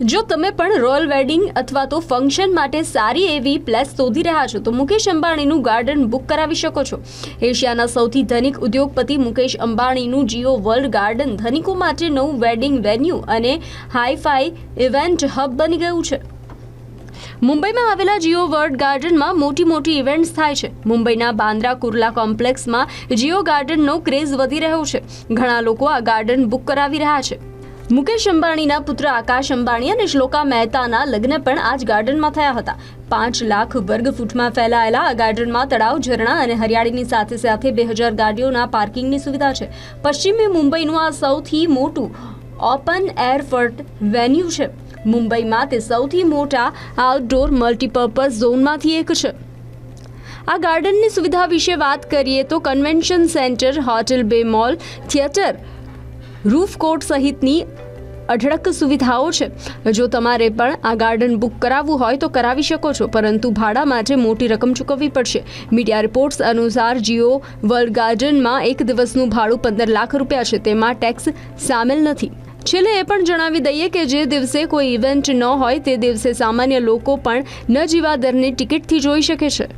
જો તમે પણ રોયલ વેડિંગ અથવા તો ફંક્શન માટે સારી એવી પ્લેસ શોધી રહ્યા છો, તો મુકેશ અંબાણીનું ગાર્ડન બુક કરાવી શકો છો. એશિયાના સૌથી ધનિક ઉદ્યોગપતિ મુકેશ અંબાણીનું જીઓ વર્લ્ડ ગાર્ડન ધનિકો માટે નવું વેડિંગ વેન્યુ અને હાઈફાઈ ઇવેન્ટ હબ બની ગયું છે. મુંબઈમાં આવેલા જીઓ વર્લ્ડ ગાર્ડનમાં મોટી મોટી ઇવેન્ટ્સ થાય છે. મુંબઈના બાંદ્રા કુર્લા કોમ્પ્લેક્સમાં જીઓ ગાર્ડનનો ક્રેઝ વધી રહ્યો છે. ઘણા લોકો આ ગાર્ડન બુક કરાવી રહ્યા છે. મુકેશ અંબાણીના પુત્ર આકાશ અંબાણી અને શ્લોકા મહેતાના લગ્ન પણ આ જ ગાર્ડનમાં થયા હતા. પાંચ લાખ વર્ગ ફૂટમાં ફેલાયેલા આ ગાર્ડનમાં તળાવ, ઝરણા અને હરિયાળીની સાથે સાથે બે હજાર ગાડીઓના પાર્કિંગની સુવિધા છે. પશ્ચિમી મુંબઈનું આ સૌથી મોટું ઓપન એર ફર્ટ વેન્યુ છે. મુંબઈમાં તે સૌથી મોટા આઉટડોર મલ્ટીપર્પઝ ઝોનમાંથી એક છે. આ ગાર્ડનની સુવિધા વિશે વાત કરીએ તો કન્વેન્શન સેન્ટર, હોટેલ બે મોલ, થિયેટર રૂફ કોર્ટ સહિતની અઢળક સુવિધાઓ છે. જો તમારે પણ આ ગાર્ડન બુક કરાવવું હોય તો કરાવી શકો છો, પરંતુ ભાડા માટે મોટી રકમ ચૂકવવી પડશે. મીડિયા રિપોર્ટ્સ અનુસાર જીઓ વર્લ્ડ ગાર્ડનમાં એક દિવસનું ભાડું પંદર લાખ રૂપિયા છે. તેમાં ટેક્સ સામેલ નથી. છેલ્લે એ પણ જણાવી દઈએ કે જે દિવસે કોઈ ઇવેન્ટ ન હોય તે દિવસે સામાન્ય લોકો પણ ન જીવા દરની ટિકિટથી જોઈ શકે છે.